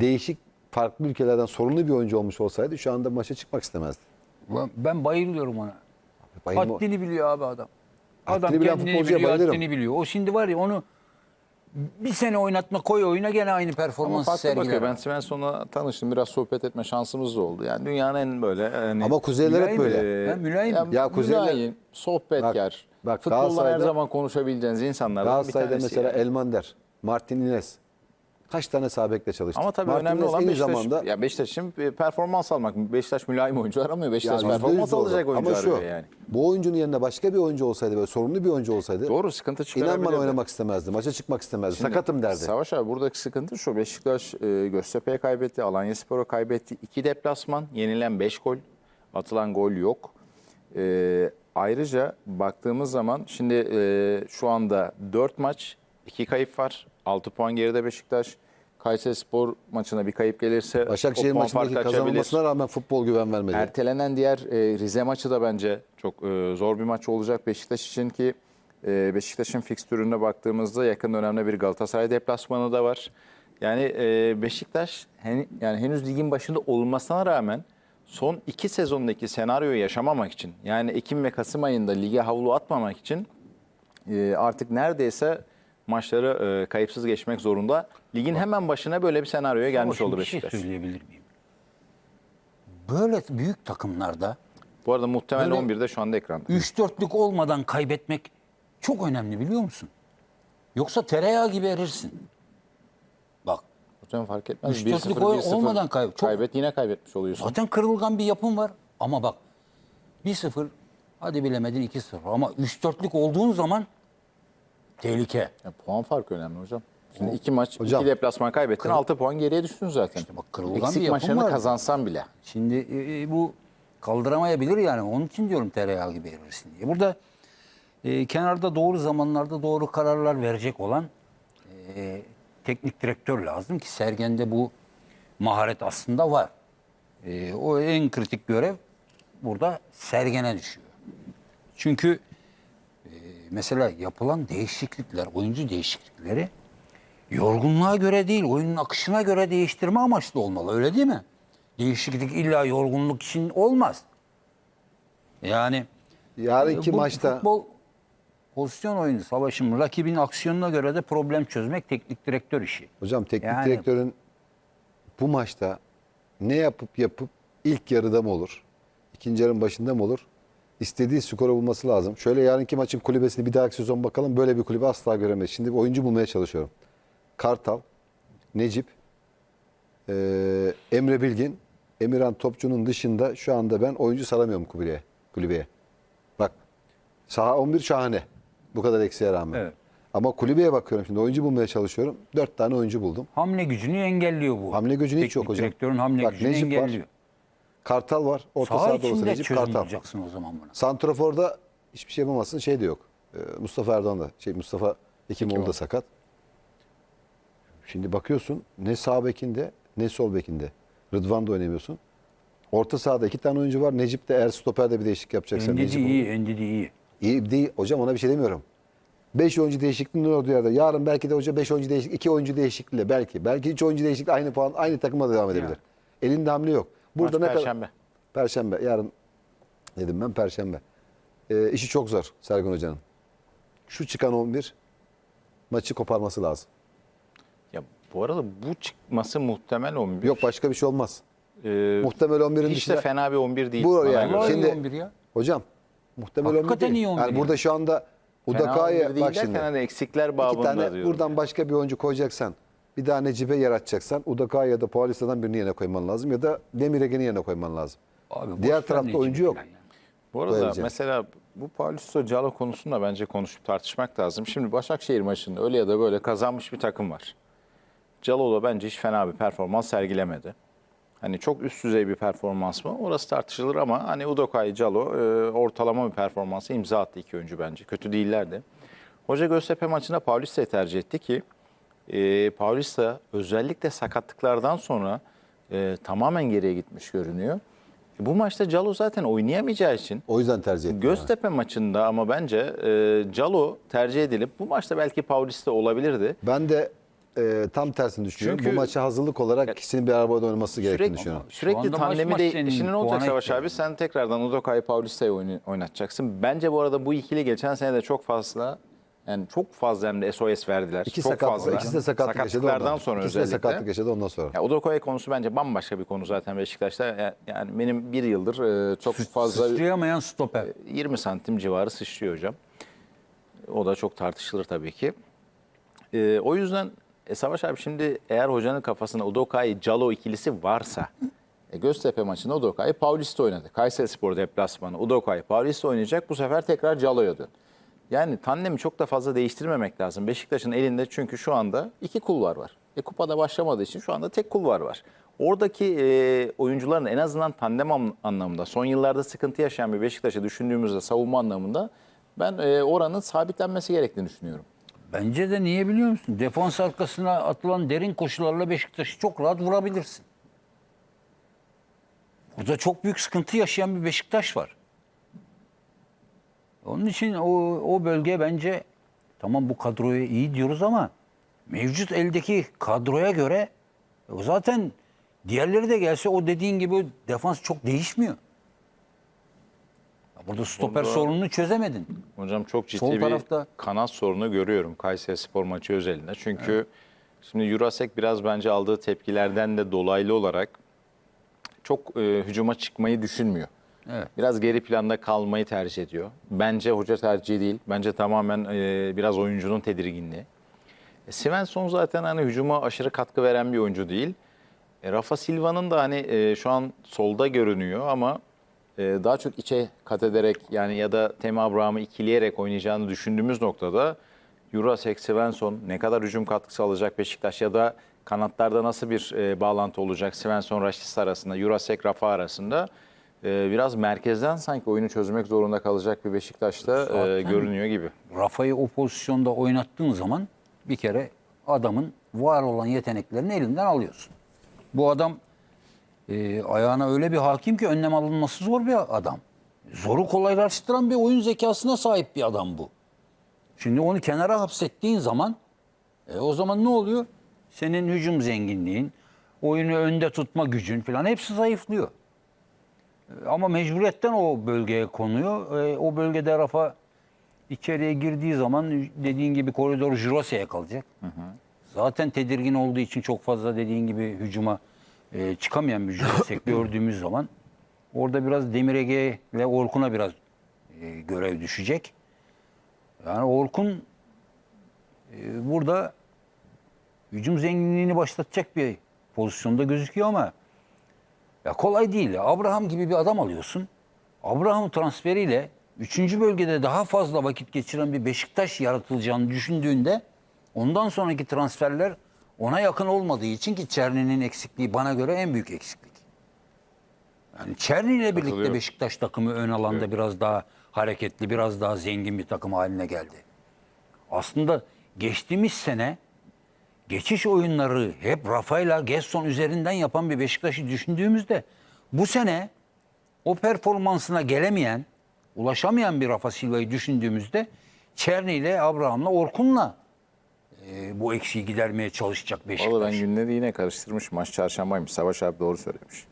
değişik farklı ülkelerden sorunlu bir oyuncu olmuş olsaydı şu anda maça çıkmak istemezdi. Ben- Ben bayılıyorum ona. Bayılma- Haddini biliyor abi adam. Adam Haddini kendini futbolcuya biliyor, bayılırım. haddini biliyor. O şimdi var ya onu bir sene oynatma koy oyuna gene aynı Ama performansı farklı bakıyor. sergiler. Ben Svensson'la tanıştım. Biraz sohbet etme şansımız da oldu. Yani dünyanın en böyle... Hani, Ama Kuzeyler hep Mülayim böyle. Ha, mülayim. Ya, Ya Kuzeyler- mülayim, sohbetkar. Bak, Futboldan her Galatasaray'da- zaman konuşabileceğiniz insanlardan bir Galatasaray'da tanesi. mesela yani. Elmander, Martinez kaç tane sağ bekle çalıştı. Ama tabii Martinez önemli olan Beşiktaş. zamanda Ya Beşiktaş'ın performans almak. Beşiktaş mülayim oyuncu aramıyor. Beşiktaş Ya yüzde performans alacak oyuncu Ama şu, arıyor yani. bu oyuncunun yerine başka bir oyuncu olsaydı böyle sorunlu bir oyuncu olsaydı Doğru sıkıntı inan çıkarabilirdi. bana oynamak istemezdi. Maça çıkmak istemezdi. Şimdi Sakatım derdi. Savaş abi buradaki sıkıntı şu. Beşiktaş e, Göztepe'ye kaybetti. Alanya Spor'a kaybetti. İki deplasman. Yenilen 5 gol. Atılan gol yok. E, ayrıca baktığımız zaman şimdi e, şu anda 4 maç. 2 kayıp var. 6 puan geride Beşiktaş. Kayseri Spor maçına bir kayıp gelirse Başakşehir maçındaki kazanılmasına rağmen futbol güven vermedi. Ertelenen diğer e, Rize maçı da bence çok e, zor bir maç olacak Beşiktaş için ki e, Beşiktaş'ın fikstürüne baktığımızda yakın dönemde bir Galatasaray deplasmanı da var. Yani e, Beşiktaş hen, yani henüz ligin başında olmasına rağmen son iki sezondaki senaryoyu yaşamamak için yani Ekim ve Kasım ayında lige havlu atmamak için e, artık neredeyse maçları e, kayıpsız geçmek zorunda. Ligin hemen başına böyle bir senaryoya gelmiş oldu şimdi bir Beşiktaş. şey söyleyebilir miyim? Böyle büyük takımlarda Bu arada muhtemel Böyle- 11'de şu anda ekranda. 3-4'lük olmadan kaybetmek çok önemli biliyor musun? Yoksa tereyağı gibi erirsin. Bak Hocam fark etmez. Üç 1-0, dörtlük gol 1-0 olmadan kayıp. Çok- Kaybet yine kaybetmiş oluyorsun. zaten kırılgan bir yapım var. Ama bak 1-0 hadi bilemedin 2-0 ama 3-4'lük olduğun zaman tehlike. Ya, puan farkı önemli hocam. Şimdi iki maç, Hocam, iki deplasman kaybettin. 6 puan geriye düştün zaten. İşte bak kırılgan bir Eksik yapım maçlarını var. kazansan bile. Şimdi e, e, bu kaldıramayabilir yani. Onun için diyorum tereyağı gibi erirsin diye. Burada e, kenarda doğru zamanlarda doğru kararlar verecek olan e, teknik direktör lazım ki Sergen'de bu maharet aslında var. E, o en kritik görev burada Sergen'e düşüyor. Çünkü mesela yapılan değişiklikler, oyuncu değişiklikleri yorgunluğa göre değil, oyunun akışına göre değiştirme amaçlı olmalı. Öyle değil mi? Değişiklik illa yorgunluk için olmaz. Yani Yarınki bu maçta futbol pozisyon oyunu savaşım rakibin aksiyonuna göre de problem çözmek teknik direktör işi. hocam teknik Yani- direktörün bu maçta ne yapıp yapıp ilk yarıda mı olur? ikinci yarının başında mı olur? İstediği skoru bulması lazım. Şöyle yarınki maçın kulübesini bir dahaki sezon bakalım. Böyle bir kulübe asla göremeyiz. Şimdi bir oyuncu bulmaya çalışıyorum. Kartal, Necip, eee, Emre Bilgin, Emirhan Topçu'nun dışında şu anda ben oyuncu saramıyorum kulübeye. kulübeye. Bak saha 11 şahane. Bu kadar eksiğe rağmen. Evet. Ama kulübeye bakıyorum şimdi oyuncu bulmaya çalışıyorum. 4 tane oyuncu buldum. Hamle gücünü engelliyor bu. Hamle gücünü hiç Teknik yok hocam. direktörün hamle Bak, gücünü Necip var. Kartal var. Orta Saha sahada olsa içinde çözüm Kartal. bulacaksın o zaman buna. Santrofor'da hiçbir şey yapamazsın. Şey de yok. Ee, Mustafa Erdoğan da. Şey Mustafa Hekimoğlu da sakat. Şimdi bakıyorsun ne sağ bekinde ne sol bekinde. Rıdvan da oynamıyorsun. Orta sahada iki tane oyuncu var. Necip de eğer stoperde bir değişiklik yapacaksan. Endidi Necip iyi, Endidi iyi. İyi değil. Hocam ona bir şey demiyorum. 5 oyuncu değişikliği ne oldu yerde? Yarın belki de hoca 5 oyuncu değişiklik, 2 oyuncu değişikliğiyle belki. Belki hiç oyuncu değişikliği aynı puan, aynı takıma devam edebilir. Elinde hamle yok. Burada Maç ne kadar? Perşembe. Perşembe. Yarın dedim ben Perşembe. Ee, işi çok zor Sergen Hoca'nın. Şu çıkan 11 maçı koparması lazım. Ya bu arada bu çıkması muhtemel 11. Yok başka bir şey olmaz. Ee, Muhtemel 11'in hiç dışında. de fena bir 11 değil. Bu yani. göre. Şimdi- 11 ya. Hocam muhtemel 11 Hakikaten değil. iyi 11 Yani ya. burada şu anda Fena 11 Udakaya bak şimdi. hani eksikler tane diyorum. buradan yani. başka bir oyuncu koyacaksan bir daha Necip'e yer açacaksan Udakaya ya da Paulista'dan birini yerine koyman lazım ya da Demir Ege'nin yerine koyman lazım. Abi Diğer tarafta oyuncu yok. falan ya. Bu arada Böylece. mesela bu Paulisto Calo konusunda bence konuşup tartışmak lazım. Şimdi Başakşehir maçında öyle ya da böyle kazanmış bir takım var. Calo da bence hiç fena bir performans sergilemedi. Hani çok üst düzey bir performans mı? Orası tartışılır ama hani Udokay, Calo e, ortalama bir performansı imza attı iki oyuncu bence. Kötü değillerdi. Hoca Göztepe maçında Paulista'yı tercih etti ki e, Paulista özellikle sakatlıklardan sonra e, tamamen geriye gitmiş görünüyor. E, bu maçta Calo zaten oynayamayacağı için O yüzden tercih ettim. Göztepe maçında ama bence e, Calo tercih edilip bu maçta belki Paulista olabilirdi. Ben de e, tam tersini düşünüyorum. Çünkü- Bu maça hazırlık olarak ikisinin bir arabada oynaması gerektiğini Sürekli, düşünüyorum. sürekli anda maç tandemi maç de senin şimdi ne olacak puana Savaş ihtiyacın abi? Sen tekrardan Udokay Paulista'yı oynatacaksın. Bence bu arada bu ikili geçen sene de çok fazla yani çok fazla hem de SOS verdiler. İki çok sakat, fazla. ikisi de sakatlık yaşadı Sakatlıklardan ondan. sonra İkisi de özellikle. sakatlık yaşadı ondan sonra. Ya Udokay konusu bence bambaşka bir konu zaten Beşiktaş'ta. Ya- Yani benim bir yıldır e, çok fazla Sıçrayamayan stoper. 20 santim civarı sıçrıyor hocam. O da çok tartışılır tabii ki. Ee, o yüzden e, Savaş abi şimdi eğer hocanın kafasında Udokay Calo ikilisi varsa e, Göztepe maçında Udokay Paulista oynadı. Kayseri Spor deplasmanı Udokay Paulista oynayacak. Bu sefer tekrar Calo'ya dön. Yani tandemi çok da fazla değiştirmemek lazım. Beşiktaş'ın elinde çünkü şu anda iki kulvar var. E, kupada başlamadığı için şu anda tek kulvar var. Oradaki e, oyuncuların en azından tandem an- anlamında son yıllarda sıkıntı yaşayan bir Beşiktaş'ı düşündüğümüzde savunma anlamında ben e, oranın sabitlenmesi gerektiğini düşünüyorum. Bence de niye biliyor musun? Defans arkasına atılan derin koşularla Beşiktaş'ı çok rahat vurabilirsin. Burada çok büyük sıkıntı yaşayan bir Beşiktaş var. Onun için o, o bölge bence tamam bu kadroya iyi diyoruz ama mevcut eldeki kadroya göre o zaten diğerleri de gelse o dediğin gibi defans çok değişmiyor. Burada stoper Orada- sorununu çözemedin. Hocam çok ciddi Sol bir tarafta- kanat sorunu görüyorum Kayseri Spor maçı özelinde. Çünkü şimdi Jurasek biraz bence aldığı tepkilerden de dolaylı olarak çok e, hücuma çıkmayı düşünmüyor. Evet. Biraz geri planda kalmayı tercih ediyor. Bence hoca tercihi değil. Bence tamamen e, biraz oyuncunun tedirginliği. E, Svensson zaten hani hücuma aşırı katkı veren bir oyuncu değil. E, Rafa Silva'nın da hani e, şu an solda görünüyor ama e, daha çok içe kat ederek yani ya da Temi Abraham'ı ikileyerek oynayacağını düşündüğümüz noktada Jurasek, Svensson ne kadar hücum katkısı alacak Beşiktaş ya da kanatlarda nasıl bir e, bağlantı olacak Svensson, Raşis arasında, Jurasek, Rafa arasında e, biraz merkezden sanki oyunu çözmek zorunda kalacak bir Beşiktaş'ta e, Zaten- görünüyor gibi. Rafa'yı o pozisyonda oynattığın zaman bir kere adamın var olan yeteneklerini elinden alıyorsun. Bu adam e, ayağına öyle bir hakim ki önlem alınması zor bir adam. Zoru kolaylaştıran bir oyun zekasına sahip bir adam bu. Şimdi onu kenara hapsettiğin zaman e, o zaman ne oluyor? Senin hücum zenginliğin, oyunu önde tutma gücün falan hepsi zayıflıyor. Ama mecburiyetten o bölgeye konuyor. E, o bölgede Rafa içeriye girdiği zaman dediğin gibi koridor Jurose'ye kalacak. Zaten tedirgin olduğu için çok fazla dediğin gibi hücuma e, çıkamayan bir Jurose gördüğümüz zaman orada biraz Demir Ege ve Orkun'a biraz e, görev düşecek. Yani Orkun e, burada hücum zenginliğini başlatacak bir pozisyonda gözüküyor ama ya kolay değil. Abraham gibi bir adam alıyorsun. Abraham transferiyle 3. bölgede daha fazla vakit geçiren bir Beşiktaş yaratılacağını düşündüğünde ondan sonraki transferler ona yakın olmadığı için ki Çerni'nin eksikliği bana göre en büyük eksiklik. Yani Çerni ile birlikte. Beşiktaş takımı ön alanda biraz daha hareketli, biraz daha zengin bir takım haline geldi. Aslında geçtiğimiz sene geçiş oyunları hep Rafaela Gesson üzerinden yapan bir Beşiktaş'ı düşündüğümüzde bu sene o performansına gelemeyen, ulaşamayan bir Rafa Silva'yı düşündüğümüzde Çerni ile Abraham'la Orkun'la e, bu eksiği gidermeye çalışacak Beşiktaş. Valla ben günleri yine karıştırmış. Maç çarşambaymış. Savaş abi doğru söylemiş.